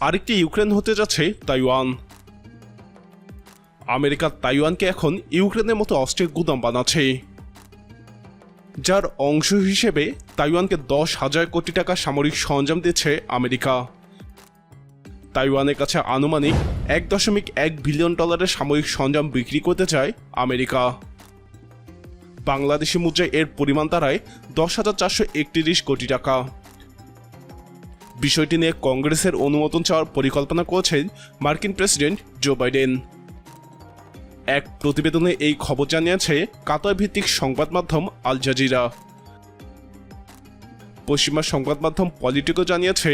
আরেকটি ইউক্রেন হতে যাচ্ছে তাইওয়ান। আমেরিকা তাইওয়ানকে এখন ইউক্রেনের মতো অস্ত্রের গুদাম বানাচ্ছে। যার অংশ হিসেবে তাইওয়ানকে দশ হাজার কোটি টাকা সামরিক সরঞ্জাম দিচ্ছে আমেরিকা। তাইওয়ানের কাছে আনুমানিক এক দশমিক এক বিলিয়ন ডলারের সামরিক সরঞ্জাম বিক্রি করতে চায় আমেরিকা। বাংলাদেশি মুদ্রায় এর পরিমাণ দাঁড়ায় দশ হাজার চারশো একত্রিশ কোটি টাকা। বিষয়টি নিয়ে কংগ্রেসের অনুমোদন চাওয়ার পরিকল্পনা করেছেন মার্কিন প্রেসিডেন্ট জো বাইডেন। এক প্রতিবেদনে এই খবর জানিয়েছে কাতার ভিত্তিক সংবাদ মাধ্যম আল জাজিরা। পশ্চিমা সংবাদ মাধ্যম পলিটিকো জানিয়েছে,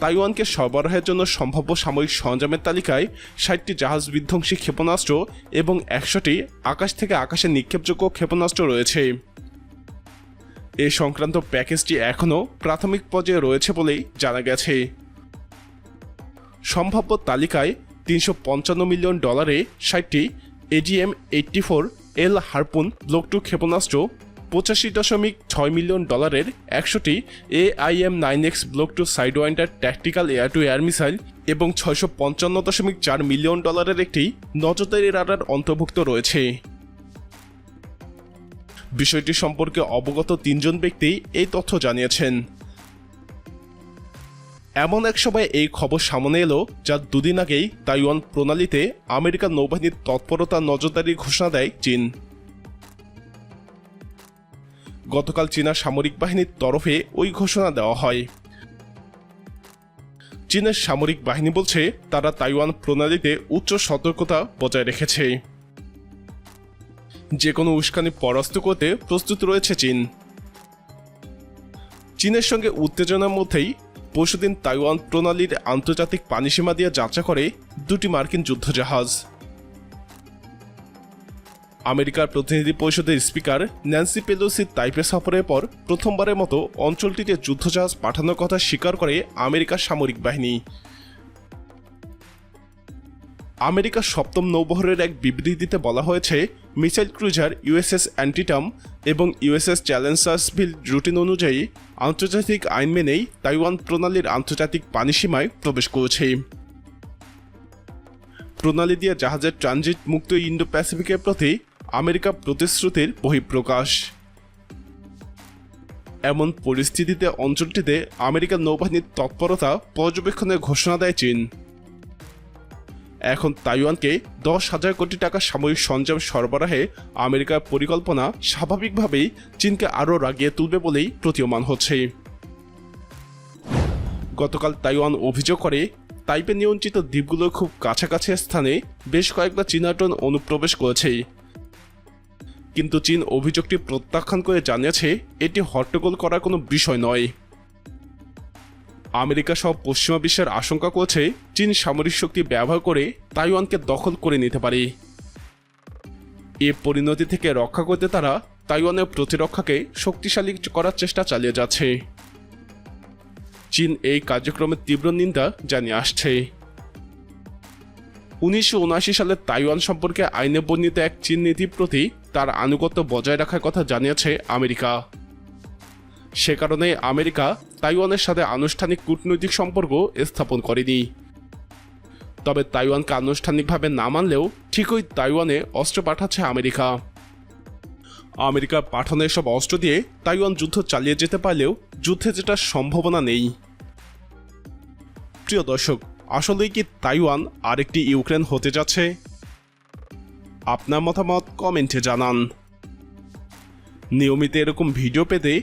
তাইওয়ানকে সরবরাহের জন্য সম্ভাব্য সামরিক সরঞ্জামের তালিকায় ষাটটি জাহাজ বিধ্বংসী ক্ষেপণাস্ত্র এবং একশোটি আকাশ থেকে আকাশে নিক্ষেপযোগ্য ক্ষেপণাস্ত্র রয়েছে। এ সংক্রান্ত প্যাকেজটি এখনও প্রাথমিক পর্যায়ে রয়েছে বলেই জানা গেছে। সম্ভাব্য তালিকায় তিনশো পঞ্চান্ন মিলিয়ন ডলারে ষাটটি AGM eighty four L harpoon block two ক্ষেপণাস্ত্র, পঁচাশি দশমিক ছয় মিলিয়ন ডলারের একশোটি AIM nine X block two sidewinder tactical air to air missile এবং ছয়শো পঞ্চান্ন দশমিক চার মিলিয়ন ডলারের একটি নজরদারি রাডার অন্তর্ভুক্ত রয়েছে। বিষয়টি সম্পর্কে অবগত তিনজন ব্যক্তি এই তথ্য জানিয়েছেন। এমন এক সময় এই খবর সামনে এলো, যা দুদিন আগেই তাইওয়ান প্রণালীতে আমেরিকার নৌবাহিনীর তৎপরতা নজরদারি ঘোষণা দেয় চীন। গতকাল চীনা সামরিক বাহিনীর তরফে ওই ঘোষণা দেওয়া হয়। চীনের সামরিক বাহিনী বলছে, তারা তাইওয়ান প্রণালীতে উচ্চ সতর্কতা বজায় রেখেছে। যে কোনো উস্কানি পরাস্ত করতে প্রস্তুত রয়েছে চীন। চীনের সঙ্গে উত্তেজনার মধ্যেই পরশুদিন তাইওয়ান প্রণালীর আন্তর্জাতিক পানিসীমা দিয়ে যাত্রা করে দুটি মার্কিন যুদ্ধজাহাজ। আমেরিকার প্রতিনিধি পরিষদের স্পিকার ন্যান্সি পেলোসি তাইপে সফরের পর প্রথমবারের মতো অঞ্চলটিতে যুদ্ধজাহাজ পাঠানোর কথা স্বীকার করে আমেরিকার সামরিক বাহিনী। আমেরিকার সপ্তম নৌবহরের এক বিবৃতিতে বলা হয়েছে, মিসাইল ক্রুজার ইউএসএস অ্যান্টিটাম এবং ইউএসএস চ্যালেঞ্জার্সভিল রুটিন অনুযায়ী আন্তর্জাতিক আইন মেনেই তাইওয়ান প্রণালীর আন্তর্জাতিক পানিসীমায় প্রবেশ করেছে। প্রণালী দিয়ে জাহাজের ট্রানজিট মুক্ত ইন্ডো প্যাসিফিকের প্রতি আমেরিকা প্রতিশ্রুতির বহিঃপ্রকাশ। এমন পরিস্থিতিতে অঞ্চলটিতে আমেরিকার নৌবাহিনীর তৎপরতা পর্যবেক্ষণের ঘোষণা দেয় চীন। এখন তাইওয়ানকে দশ হাজার কোটি টাকা সামরিক সরঞ্জাম সরবরাহে আমেরিকার পরিকল্পনা স্বাভাবিকভাবেই চীনকে আরও রাগিয়ে তুলবে বলেই প্রতীয়মান হচ্ছে। গতকাল তাইওয়ান অভিযোগ করে, তাইপে নিয়ন্ত্রিত দ্বীপগুলোর খুব কাছাকাছি স্থানে বেশ কয়েকবার চীনা ড্রোন অনুপ্রবেশ করেছে। কিন্তু চীন অভিযোগটি প্রত্যাখ্যান করে জানিয়েছে, এটি হট্টগোল করার কোনো বিষয় নয়। আমেরিকা সহ পশ্চিমা বিশ্বের আশঙ্কা করছে চীন সামরিক শক্তি ব্যবহার করে তাইওয়ানকে দখল করে নিতে পারে। এ পরিণতি থেকে রক্ষা করতে তারা তাইওয়ানের প্রতিরক্ষাকে শক্তিশালী করার চেষ্টা চালিয়ে যাচ্ছে। চীন এই কার্যক্রমের তীব্র নিন্দা জানিয়ে আসছে। উনিশশো সালে তাইওয়ান সম্পর্কে আইনে বর্ণিত এক চীন নীতির প্রতি তার আনুগত্য বজায় রাখার কথা জানিয়েছে আমেরিকা। সে কারণে আমেরিকা তাইওয়ানের সাথে আনুষ্ঠানিক কূটনৈতিক সম্পর্ক স্থাপন করেনি। তবে তাইওয়ানকে আনুষ্ঠানিকভাবে না মানলেও ঠিকই তাইওয়ানে অস্ত্র পাঠাচ্ছে আমেরিকা। আমেরিকা পাঠানো এসব অস্ত্র দিয়ে তাইওয়ান যুদ্ধ চালিয়ে যেতে পারলেও যুদ্ধে যেটার সম্ভাবনা নেই। প্রিয় দর্শক, আসলেই কি তাইওয়ান আরেকটি ইউক্রেন হতে যাচ্ছে? আপনার মতামত কমেন্টে জানান। নিয়মিত এরকম ভিডিও পেতে